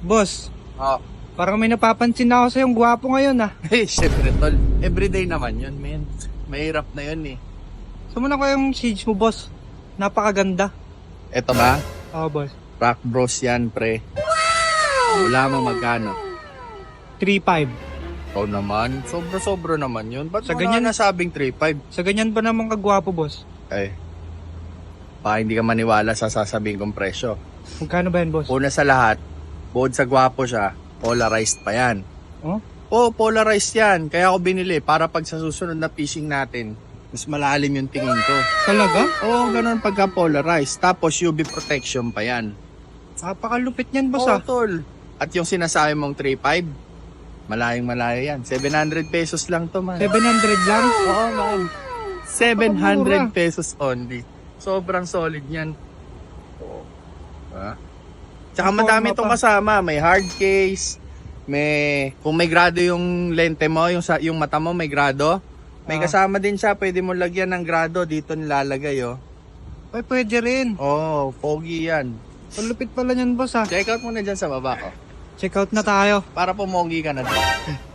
Boss, Oh. parang may napapansin na ako sa yung gwapo ngayon ah. Eh, syempre tol. Everyday naman yun, men. Mahirap na yun eh. Sumuna ko yung shades mo, boss. Napakaganda. Eto ba? Oo, boss. Rock bros yan, pre. Wala mo magkano. 3.5. Ikaw naman. Sobra-sobra naman yun. Ba't Sa sa ganyan- ganyan nasabing 3.5? Sa ganyan ba naman kagwapo, boss? Eh. Baka hindi ka maniwala sa sasabihin kong presyo. Magkano ba yan, boss? Una sa lahat, bukod sa gwapo siya, polarized pa yan. Oh? Oo, polarized yan. Kaya ako binili para pag sa susunod na fishing natin, mas malalim yung tingin ko. Talaga? Oo, ganun pagka polarized. Tapos UV protection pa yan. Napakalupit niyan, boss Oo, ah. tol. At yung sinasabi mong 3.5, malayong malayo yan. 700 pesos lang to, man. 700 lang? Oo, man. 700 Napakamura. pesos only. Sobrang solid yan. Oo. Ha? Tsaka madami itong kasama. May hard case, may kung may grado yung lente mo, yung sa yung mata mo may grado. May Ah. kasama din siya, pwede mo lagyan ng grado dito nilalagay oh. Ay, pwede rin. Oh, pogi yan. Ang lupit pala niyan, boss ah. Check out mo na dyan sa baba ko. Check out na tayo. Para pumogi ka na din.